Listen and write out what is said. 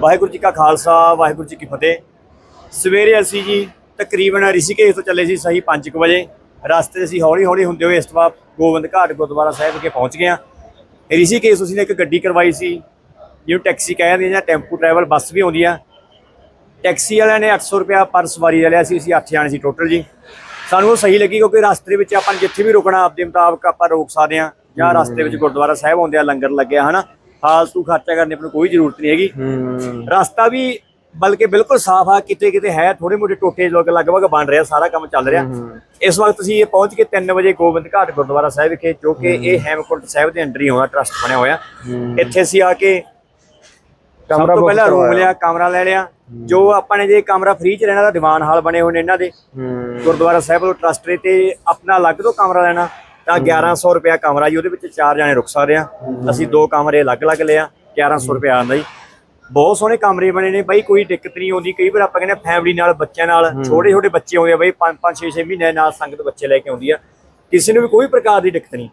ਵਾਹਿਗੁਰੂ ਜੀ ਕਾ ਖਾਲਸਾ, ਵਾਹਿਗੁਰੂ ਜੀ ਕੀ ਫਤਿਹ। ਸਵੇਰੇ ਅਸੀਂ ਜੀ ਤਕਰੀਬਨ ਰਿਸ਼ੀਕੇਸ਼ ਤੋਂ ਚੱਲੇ ਸੀ ਸਹੀ 5 ਵਜੇ। ਰਸਤੇ 'ਚ ਅਸੀਂ ਹੌਲੀ ਹੌਲੀ ਹੁੰਦੇ ਹੋਏ ਇਸ ਤੋਂ ਬਾਅਦ ਗੋਬਿੰਦ ਘਾਟ ਗੁਰਦੁਆਰਾ ਸਾਹਿਬ ਵਿਖੇ ਪਹੁੰਚ ਗਏ ਹਾਂ। ਰਿਸ਼ੀਕੇਸ਼ ਤੋਂ ਅਸੀਂ ਨੇ ਇੱਕ ਗੱਡੀ ਕਰਵਾਈ ਸੀ, ਜਿਹਨੂੰ ਟੈਕਸੀ ਕਹਿੰਦੇ ਜਾਂ ਟੈਂਪੂ ਟਰੈਵਲ ਬੱਸ ਵੀ ਆਉਂਦੀ ਆ। ਟੈਕਸੀ ਵਾਲਿਆਂ ਨੇ 800 ਰੁਪਿਆ ਪਰ ਸਵਾਰੀ ਦਾ ਲਿਆ ਸੀ, ਅਸੀਂ 8 ਜਾਣੇ ਸੀ ਟੋਟਲ ਜੀ। ਸਾਨੂੰ ਉਹ ਸਹੀ ਲੱਗੀ ਕਿਉਂਕਿ ਰਸਤੇ ਦੇ ਵਿੱਚ ਆਪਾਂ ਜਿੱਥੇ ਵੀ ਰੁਕਣਾ, ਆਪਦੇ ਮੁਤਾਬਕ ਆਪਾਂ ਰੋਕ ਸਕਦੇ ਹਾਂ ਜਾਂ ਰਸਤੇ ਵਿੱਚ ਗੁਰਦੁਆਰਾ ਸਾਹਿਬ ਆਉਂਦੇ ਆ ਲੰਗਰ ਲੱਗਿਆ, ਹਨਾ? ਫਾਲਤੂ ਖਰਚਾ ਕਰਨ ਦੀ ਆਪਾਂ ਨੂੰ ਕੋਈ ਜ਼ਰੂਰਤ ਨਹੀਂ ਹੈਗੀ। ਰਸਤਾ ਵੀ ਬਲਕਿ ਬਿਲਕੁਲ ਸਾਫ਼ ਆ ਕਿਤੇ ਕਿਤੇ ਹੈ ਥੋੜੇ ਮੋਟੇ ਟੋਟੇ ਲੋਕ ਲਗਭਗ ਬਣ ਰਿਹਾ ਸਾਰਾ ਕੰਮ ਚੱਲ ਰਿਹਾ। ਇਸ ਵਕਤ ਅਸੀਂ ਇਹ ਪਹੁੰਚ ਕੇ 3 ਵਜੇ ਗੋਬਿੰਦ ਘਾਟ ਗੁਰਦੁਆਰਾ ਸਾਹਿਬ ਵਿਖੇ ਜੋ ਕਿ ਇਹ ਹੈਮਕੁੰਟ ਸਾਹਿਬ ਦੇ ਅੰਡਰ ਹੀ ਹੋਣਾ ਟਰਸਟ ਬਣਿਆ ਹੋਇਆ। ਇੱਥੇ ਅਸੀਂ ਆ ਕੇ ਕਮਰਾ ਤੋਂ ਪਹਿਲਾਂ ਰੂਮ। ਲਿਆ ਕਮਰਾ ਲੈ ਲਿਆ। ਜੋ ਆਪਾਂ ਨੇ ਜੇ ਕਮਰਾ ਫ੍ਰੀ ਚ ਰਹਿਣਾ ਤਾਂ ਦੀਵਾਨ ਹਾਲ ਬਣੇ ਹੋਏ ਨੇ ਇਹਨਾਂ ਦੇ। ਗੁਰਦੁਆਰਾ ਸਾਹਿਬ ਵੱਲੋਂ ਟਰਸਟ ਤੇ ਆਪਣਾ ਅਲੱਗ ਤੋਂ ਕਮਰਾ ਲੈਣਾ। ਤਾਂ 1100 ਰੁਪਿਆ ਕਮਰਾ ਜੀ ਉਹਦੇ ਵਿੱਚ ਚਾਰ ਜਾਣੇ ਰੁਕ ਸਕਦੇ ਆ। ਅਸੀਂ ਦੋ ਕਮਰੇ ਅਲੱਗ-ਅਲੱਗ ਲਿਆ 1100 ਰੁਪਿਆ ਆਉਂਦਾ ਜੀ। ਬਹੁਤ ਸੋਹਣੇ ਕਮਰੇ ਬਣੇ ਨੇ ਬਾਈ ਕੋਈ ਦਿੱਕਤ ਨਹੀਂ ਆਉਂਦੀ। ਕਈ ਵਾਰ ਆਪਾਂ ਕਹਿੰਦੇ ਫੈਮਿਲੀ ਨਾਲ ਬੱਚਿਆਂ ਨਾਲ ਛੋਟੇ ਛੋਟੇ ਬੱਚੇ ਆਉਂਦੇ ਆ ਬਾਈ 5 5 6 6 ਮਹੀਨੇ ਨਾਲ ਸੰਗਤ ਬੱਚੇ ਲੈ ਕੇ ਆਉਂਦੀ ਆ। ਕਿਸੇ ਨੂੰ ਵੀ ਕੋਈ ਪ੍ਰਕਾਰ ਦੀ ਦਿੱਕਤ ਨਹੀਂ।